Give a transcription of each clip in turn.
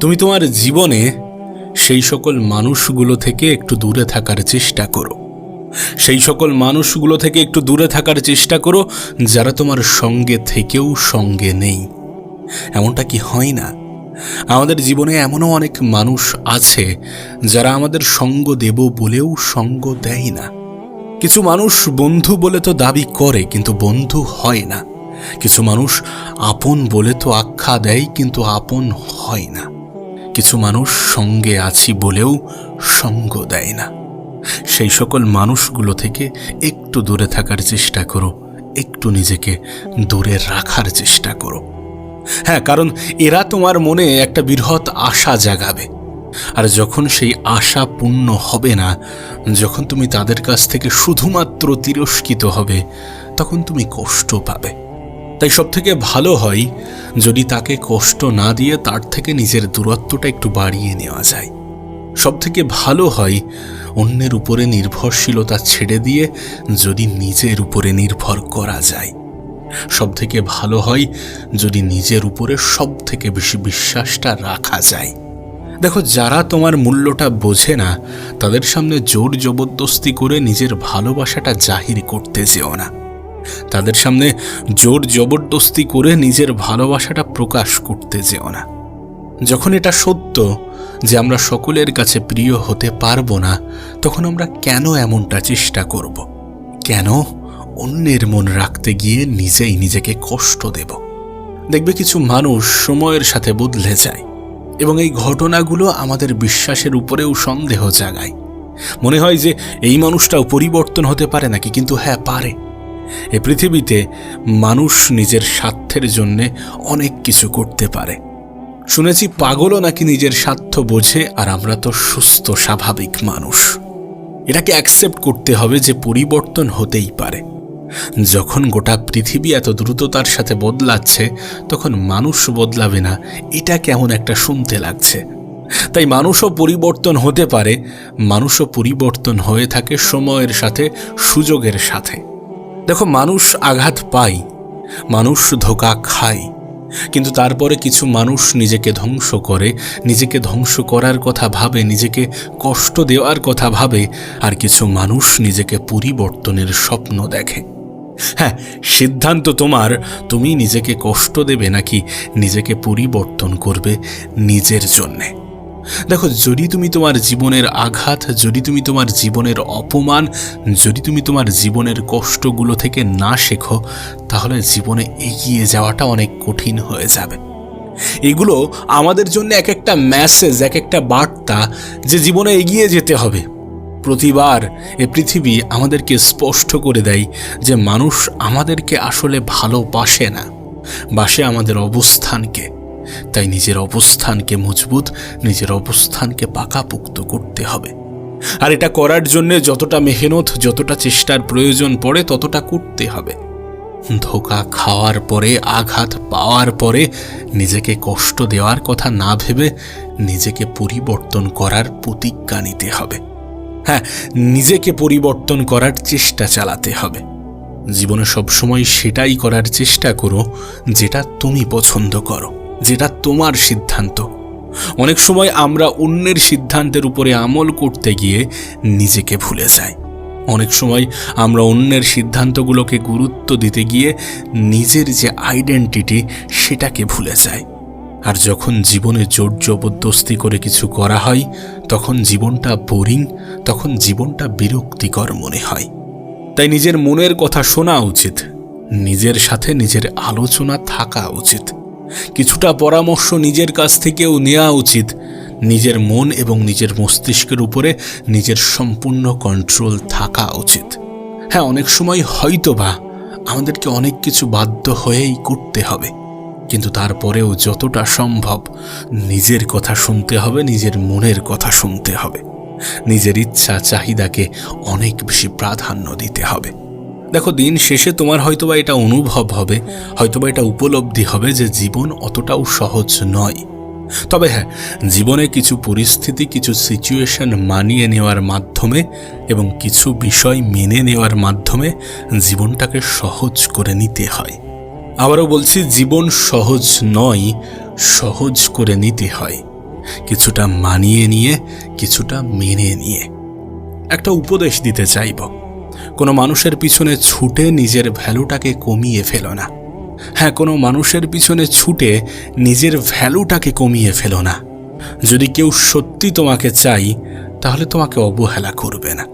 তুমি তোমার জীবনে সেই সকল মানুষগুলো থেকে একটু দূরে থাকার চেষ্টা করো। সেই সকল মানুষগুলো থেকে একটু দূরে থাকার চেষ্টা করো, যারা তোমার সঙ্গে থেকেও সঙ্গে নেই। এমনটা কি হয় না? আমাদের জীবনে এমনও অনেক মানুষ আছে, যারা আমাদের সঙ্গ দেব বলেও সঙ্গ দেয় না। কিছু মানুষ বন্ধু বলে তো দাবি করে, কিন্তু বন্ধু হয় না। কিছু মানুষ আপন বলে তো আখ্যা দেয়, কিন্তু আপন হয় না। কিছু মানুষ সঙ্গে আছি বলেও সঙ্গ দেয় না। সেই সকল মানুষগুলো থেকে একটু দূরে থাকার চেষ্টা করো, একটু নিজেকে দূরে রাখার চেষ্টা করো। হ্যাঁ কারণ এরা তোমার মনে একটা বৃহৎ আশা জাগাবে। আর যখন সেই আশা পূর্ণ হবে না, যখন তুমি তাদের কাছ থেকে শুধুমাত্র তিরস্কৃত হবে, তখন তুমি কষ্ট পাবে। তাই সব থেকে ভালো হয় যদি তাকে কষ্ট না দিয়ে তার থেকে নিজের দূরত্বটা একটু বাড়িয়ে নেওয়া যায়। সব থেকে ভালো হয় অন্যের উপরে নির্ভরশীলতা ছেড়ে দিয়ে যদি নিজের উপরে নির্ভর করা যায়। সব থেকে ভালো হয় যদি নিজের উপরে সব থেকে বেশি বিশ্বাসটা রাখা যায়। দেখো, যারা তোমার মূল্যটা বোঝে না, তাদের সামনে জোর জবরদস্তি করে নিজের ভালোবাসাটা জাহির করতে যেও না। তাদের সামনে জোর জবরদস্তি করে নিজের ভালোবাসাটা প্রকাশ করতে যেও না। যখন এটা সত্য যে আমরা সকলের কাছে প্রিয় হতে পারব না, তখন আমরা কেন এমনটা চেষ্টা করব? কেন অন্যের মন রাখতে গিয়ে নিজেই নিজেকে কষ্ট দেব? দেখবে কিছু মানুষ সময়ের সাথে বদলে যায় এবং এই ঘটনাগুলো আমাদের বিশ্বাসের উপরেও সন্দেহ জাগায়। মনে হয় যে এই মানুষটাও পরিবর্তন হতে পারে নাকি? কিন্তু হ্যাঁ পারে। এ পৃথিবীতে মানুষ নিজের স্বার্থের জন্যে অনেক কিছু করতে পারে। শুনেছি পাগলও নাকি নিজের স্বার্থ বোঝে আর আমরা তো সুস্থ, স্বাভাবিক মানুষ। এটাকে অ্যাকসেপ্ট করতে হবে যে পরিবর্তন হতেই পারে। যখন গোটা পৃথিবী এত দ্রুততার সাথে বদলাচ্ছে, তখন মানুষ বদলাবে না, এটা কেমন একটা শুনতে লাগছে। তাই মানুষও পরিবর্তন হতে পারে, মানুষও পরিবর্তন হয়ে থাকে সময়ের সাথে, সুযোগের সাথে। দেখো, মানুষ আঘাত পায়, মানুষ ধোকা খায়, কিন্তু তারপরে কিছু মানুষ নিজেকে ধ্বংস করে, নিজেকে ধ্বংস করার কথা ভাবে, নিজেকে কষ্ট দেওয়ার কথা ভাবে, আর কিছু মানুষ নিজেকে পরিবর্তনের স্বপ্ন দেখে। হ্যাঁ সিদ্ধান্ত তোমার, তুমি নিজেকে কষ্ট দেবে নাকি নিজেকে পরিবর্তন করবে নিজের জন্যে? দেখো, যদি তুমি তোমার জীবনের আঘাত, যদি তুমি তোমার জীবনের অপমান, যদি তুমি তোমার জীবনের কষ্টগুলো থেকে না শেখো, তাহলে জীবনে এগিয়ে যাওয়াটা অনেক কঠিন হয়ে যাবে। এগুলো আমাদের জন্য এক একটা মেসেজ এক একটা বার্তা যে জীবনে এগিয়ে যেতে হবে। প্রতিবার এ পৃথিবী আমাদেরকে স্পষ্ট করে দেয় যে মানুষ আমাদেরকে আসলে ভালোবাসে না, বাসে আমাদের অবস্থানকে। তাই নিজের অবস্থানকে মজবুত, নিজের অবস্থানকে পাকাপুক্ত করতে হবে। আর এটা করার জন্য যতটা মেহনত, যতটা চেষ্টার প্রয়োজন পড়ে ততটা করতে হবে। ধোকা খাওয়ার পরে, আঘাত পাওয়ার পরে নিজেকে কষ্ট দেওয়ার কথা না ভেবে নিজেকে পরিবর্তন করার প্রতিজ্ঞা নিতে হবে। হ্যাঁ নিজেকে পরিবর্তন করার চেষ্টা চালাতে হবে। জীবনে সবসময় সেটাই করার চেষ্টা করো যেটা তুমি পছন্দ করো। যেটা তোমার সিদ্ধান্ত। অনেক সময় আমরা অন্যের সিদ্ধান্তের উপরে আমল করতে গিয়ে নিজেকে ভুলে যাই। অনেক সময় আমরা অন্যের সিদ্ধান্তগুলোকে গুরুত্ব দিতে গিয়ে নিজের যে আইডেন্টিটি সেটাকে ভুলে যাই। আর যখন জীবনে জোর জবরদস্তি করে কিছু করা হয়, তখন জীবনটা বোরিং তখন জীবনটা বিরক্তিকর মনে হয়। তাই নিজের মনের কথা শোনা উচিত, নিজের সাথে নিজের আলোচনা থাকা উচিত। কিছুটা পরামর্শ নিজের কাছ থেকেও নেওয়া উচিত। নিজের মন এবং নিজের মস্তিষ্কের উপরে নিজের সম্পূর্ণ কন্ট্রোল থাকা উচিত। হ্যাঁ অনেক সময় হয়তোবা আমাদেরকে অনেক কিছু বাধ্য হয়েই করতে হবে। কিন্তু তারপরেও যতটা সম্ভব নিজের কথা শুনতে হবে, নিজের মনের কথা শুনতে হবে। নিজের ইচ্ছা, চাহিদাকে অনেক বেশি প্রাধান্য দিতে হবে। দেখো, দিন শেষে তোমার হয়তোবা এটা অনুভব হবে, হয়তোবা এটা উপলব্ধি হবে যে জীবন অতটাও সহজ নয়। তবে হ্যাঁ জীবনে কিছু পরিস্থিতি, কিছু সিচুয়েশন মানিয়ে নেওয়ার মাধ্যমে এবং কিছু বিষয় মেনে নেওয়ার মাধ্যমে জীবনটাকে সহজ করে নিতে হয়। আবারও বলছি, জীবন সহজ নয়, সহজ করে নিতে হয়। কিছুটা মানিয়ে নিয়ে, কিছুটা মেনে নিয়ে। একটা উপদেশ দিতে চাইব। কোনো মানুষের পিছনে ছুটে নিজের ভ্যালুটাকে কমিয়ে ফেলো না। হ্যাঁ কোনো মানুষের পিছনে ছুটে নিজের ভ্যালুটাকে কমিয়ে ফেলো না। যদি কেউ সত্যি তোমাকে চাই, তাহলে তোমাকে অবহেলা করবে না।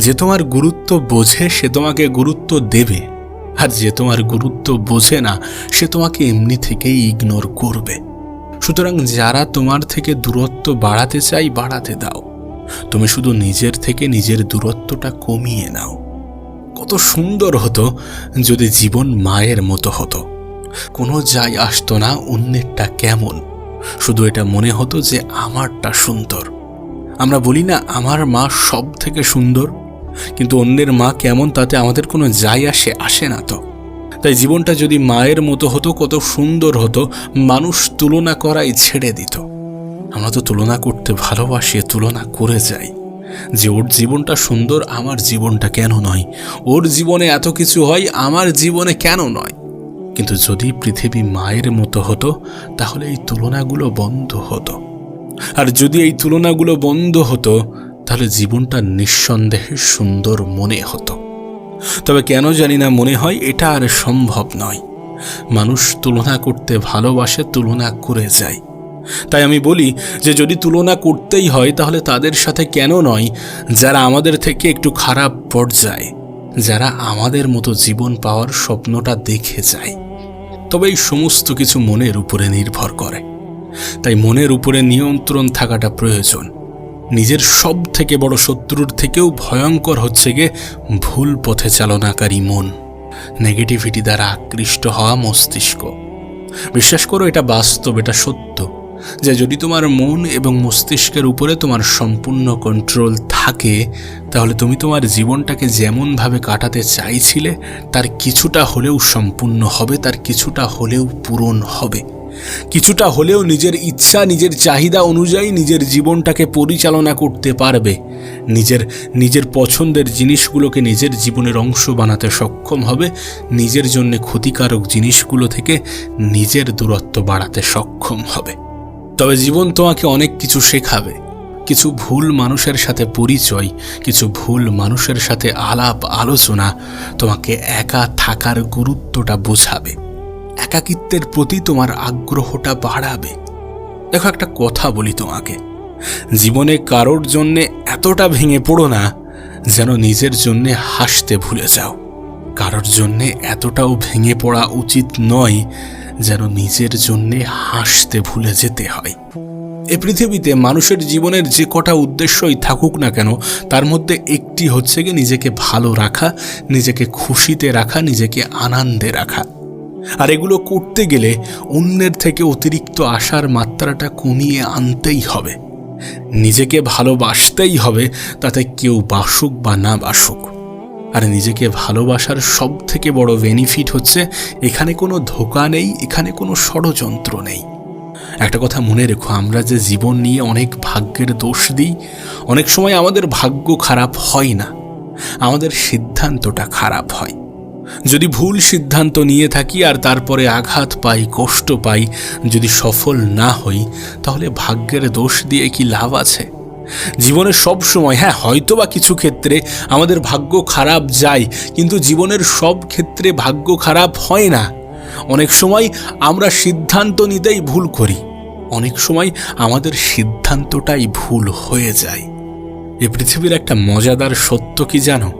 যে তোমার গুরুত্ব বোঝে, সে তোমাকে গুরুত্ব দেবে। আর যে তোমার গুরুত্ব বোঝে না, সে তোমাকে এমনি থেকেই ইগনোর করবে। সুতরাং যারা তোমার থেকে দূরত্ব বাড়াতে চাই, বাড়াতে দাও। তুমি শুধু নিজের থেকে নিজের দূরত্বটা কমিয়ে নাও। কত সুন্দর হতো যদি জীবন মায়ের মতো হতো। কোনো যাই আসতো না অন্যেরটা কেমন। শুধু এটা মনে হতো যে আমারটা সুন্দর। আমরা বলি না, আমার মা সব থেকে সুন্দর। কিন্তু অন্যের মা কেমন তাতে আমাদের কোনো যাই আসে আসে না তো। তাই জীবনটা যদি মায়ের মতো হতো, কত সুন্দর হতো, মানুষ তুলনা করাই ছেড়ে দিত। আমরা তো তুলনা করতে ভালোবাসি, তুলনা করে যাই। যে ওর জীবনটা সুন্দর, আমার জীবনটা কেন নয়? ওর জীবনে এত কিছু হয়, আমার জীবনে কেন নয়? কিন্তু যদি পৃথিবী মায়ের মতো হতো, তাহলে এই তুলনাগুলো বন্ধ হতো। আর যদি এই তুলনাগুলো বন্ধ হতো, তাহলে জীবনটা নিঃসন্দেহে সুন্দর মনে হতো। তবে কেন জানি না মনে হয়, এটা আর সম্ভব নয়। মানুষ তুলনা করতে ভালোবাসে, তুলনা করে যায়। তাই আমি বলি যে যদি তুলনা করতেই হয়, তাহলে তাদের সাথে কেন নয়? যারা আমাদের থেকে একটু খারাপ পর্যায়ে, যারা আমাদের মতো জীবন পাওয়ার স্বপ্নটা দেখে যায়। তবে এই সমস্ত কিছু মনের উপরে নির্ভর করে। তাই মনের উপরে নিয়ন্ত্রণ থাকাটা প্রয়োজন। নিজের সব থেকে বড় শত্রুর থেকেও ভয়ঙ্কর হচ্ছে গিয়ে ভুল পথে চালনাকারী মন। নেগেটিভিটি দ্বারা আকৃষ্ট হওয়া মস্তিষ্ক। বিশ্বাস করো, এটা বাস্তব, এটা সত্য। যে যদি তোমার মন এবং মস্তিষ্কের উপরে তোমার সম্পূর্ণ কন্ট্রোল থাকে, তাহলে তুমি তোমার জীবনটাকে যেমনভাবে কাটাতে চাইছিলে, তার কিছুটা হলেও সম্পূর্ণ হবে, তার কিছুটা হলেও পূরণ হবে। কিছুটা হলেও নিজের ইচ্ছা, নিজের চাহিদা অনুযায়ী নিজের জীবনটাকে পরিচালনা করতে পারবে। নিজের নিজের পছন্দের জিনিসগুলোকে নিজের জীবনের অংশ বানাতে সক্ষম হবে। নিজের জন্য ক্ষতিকারক জিনিসগুলো থেকে নিজের দূরত্ব বাড়াতে সক্ষম হবে। তবে জীবন তোমাকে অনেক কিছু শেখাবে। কিছু ভুল মানুষের সাথে পরিচয়, কিছু ভুল মানুষের সাথে আলাপ আলোচনা তোমাকে একা থাকার গুরুত্বটা বোঝাবে। একাকিত্বের প্রতি তোমার আগ্রহটা বাড়াবে। দেখো একটা কথা বলি তোমাকে। জীবনে কারোর জন্যে এতটা ভেঙে পড়ো না, যেন নিজের জন্যে হাসতে ভুলে যাও। কারোর জন্যে এতটাও ভেঙে পড়া উচিত নয় যেন নিজের জন্যে হাসতে ভুলে যেতে হয়। এ পৃথিবীতে মানুষের জীবনের যে কটা উদ্দেশ্যই থাকুক না কেন, তার মধ্যে একটি হচ্ছে কি নিজেকে ভালো রাখা, নিজেকে খুশিতে রাখা, নিজেকে আনন্দে রাখা। আর এগুলো করতে গেলে অন্যের থেকে অতিরিক্ত আশার মাত্রাটা কমিয়ে আনতেই হবে। নিজেকে ভালোবাসতেই হবে, তাতে কেউ বাসুক বা না বাসুক। আর নিজেকে ভালোবাসার সব থেকে বড় বেনিফিট হচ্ছে, এখানে কোনো ধোকা নেই, এখানে কোনো ষড়যন্ত্র নেই। একটা কথা মনে রেখো, আমরা যে জীবন নিয়ে অনেক ভাগ্যের দোষ দিই, অনেক সময় আমাদের ভাগ্য খারাপ হয় না, আমাদের সিদ্ধান্তটা খারাপ হয়। যদি ভুল সিদ্ধান্ত নিয়ে থাকি আর তারপরে আঘাত পাই, কষ্ট পাই, যদি সফল না হই, তাহলে ভাগ্যের দোষ দিয়ে কি লাভ আছে? জীবনের সব সময় হ্যাঁ হয়তো বা কিছু ক্ষেত্রে আমাদের ভাগ্য খারাপ যায়, কিন্তু জীবনের সব ক্ষেত্রে ভাগ্য খারাপ হয় না। অনেক সময় আমরা সিদ্ধান্ত নিতেই ভুল করি। অনেক সময় আমাদের সিদ্ধান্তটাই ভুল হয়ে যায়। এ পৃথিবীর একটা মজাদার সত্য কি জানো?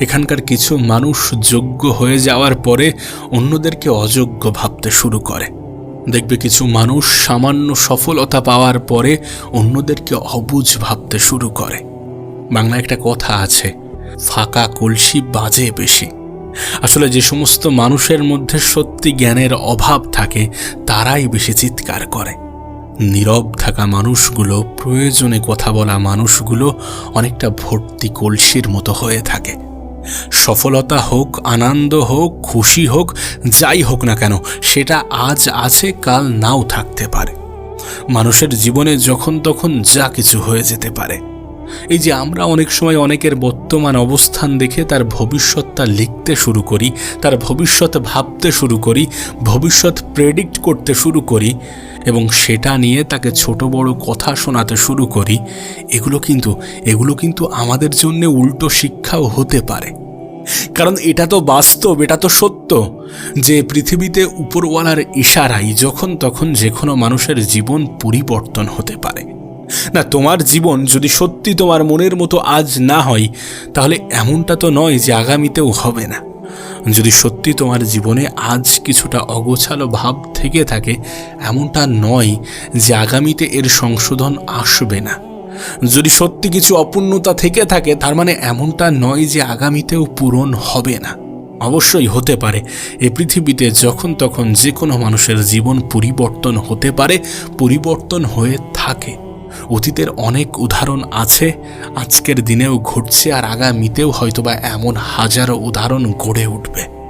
এখানকার কিছু মানুষ যোগ্য হয়ে যাওয়ার পরে অন্যদেরকে অযোগ্য ভাবতে শুরু করে। দেখবে কিছু মানুষ সামান্য সফলতা পাওয়ার পরে অন্যদেরকে অবুঝ ভাবতে শুরু করে। বাংলা একটা কথা আছে, ফাঁকা কলসি বাজে বেশি। আসলে যে সমস্ত মানুষের মধ্যে সত্যি জ্ঞানের অভাব থাকে, তারাই বেশি চিৎকার করে। নীরব থাকা মানুষগুলো, প্রয়োজনে কথা বলা মানুষগুলো অনেকটা ভর্তি কলসির মতো হয়ে থাকে। সফলতা হোক, আনন্দ হোক, খুশি হোক, যাই হোক না কেন, সেটা আজ আছে, কাল নাও থাকতে পারে। মানুষের জীবনে যখন তখন যা কিছু হয়ে যেতে পারে। এই যে আমরা অনেক সময় অনেকের বর্তমান অবস্থান দেখে তার ভবিষ্যৎটা লিখতে শুরু করি, তার ভবিষ্যৎ ভাবতে শুরু করি, ভবিষ্যৎ প্রেডিক্ট করতে শুরু করি এবং সেটা নিয়ে তাকে ছোট বড় কথা শোনাতে শুরু করি, এগুলো কিন্তু এগুলো কিন্তু আমাদের জন্য উল্টো শিক্ষাও হতে পারে। কারণ এটা তো বাস্তব, এটা তো সত্য যে পৃথিবীতে উপরওয়ালার ইশারাই যখন তখন যে কোনো মানুষের জীবন পরিবর্তন হতে পারে। না, তোমার জীবন যদি সত্যি তোমার মনের মতো আজ না হয়, তাহলে এমনটা তো নয় যে আগামীতেও হবে না। যদি সত্যি তোমার জীবনে আজ কিছুটা অগোছালো ভাব থেকে থাকে, এমনটা নয় যে আগামীতে এর সংশোধন আসবে না। যদি সত্যি কিছু অপূর্ণতা থেকে থাকে, তার মানে এমনটা নয় যে আগামীতেও পূরণ হবে না। অবশ্যই হতে পারে, এ পৃথিবীতে যখন তখন যে কোনো মানুষের জীবন পরিবর্তন হতে পারে, পরিবর্তন হয়ে থাকে। অতীতের অনেক উদাহরণ আছে, আজকের দিনেও ঘটছে আর আগামীতেও হয়তোবা এমন হাজারো উদাহরণ গড়ে উঠবে।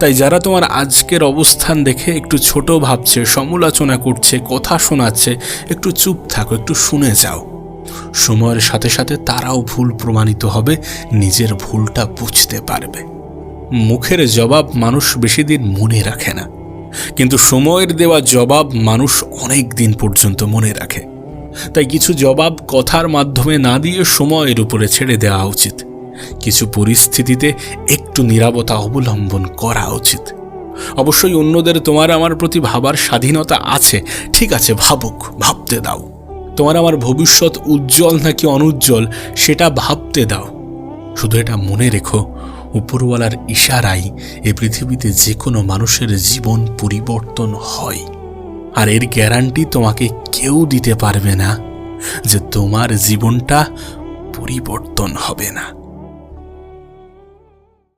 তাই যারা তোমার আজকের অবস্থান দেখে একটু ছোট ভাবছে, সমালোচনা করছে, কথা শোনাচ্ছে, একটু চুপ থাকো, একটু শুনে যাও। সময়ের সাথে সাথে তারাও ভুল প্রমাণিত হবে, নিজের ভুলটা বুঝতে পারবে। মুখের জবাব মানুষ বেশি দিন মনে রাখে না। কিন্তু সময়ের দেওয়া জবাব মানুষ অনেক দিন পর্যন্ত মনে রাখে। তাই কিছু জবাব কথার মাধ্যমে না দিয়ে সময়ের উপরে ছেড়ে দেওয়া উচিত। কিছু পরিস্থিতিতে একটু নিরাপত্তা অবলম্বন করা উচিত। অবশ্যই অন্যদের তোমার আমার প্রতি ভাবার স্বাধীনতা আছে। ঠিক আছে, ভাবুক, ভাবতে দাও। তোমার আমার ভবিষ্যৎ উজ্জ্বল নাকি অনুজ্জ্বল, সেটা ভাবতে দাও। শুধু এটা মনে রেখো, উপরওয়ালার ইশারাই এ পৃথিবীতে যে কোনো মানুষের জীবন পরিবর্তন হয়। আর এর গ্যারান্টি তোমাকে কেউ দিতে পারবে না যে তোমার জীবনটা পরিবর্তন হবে না।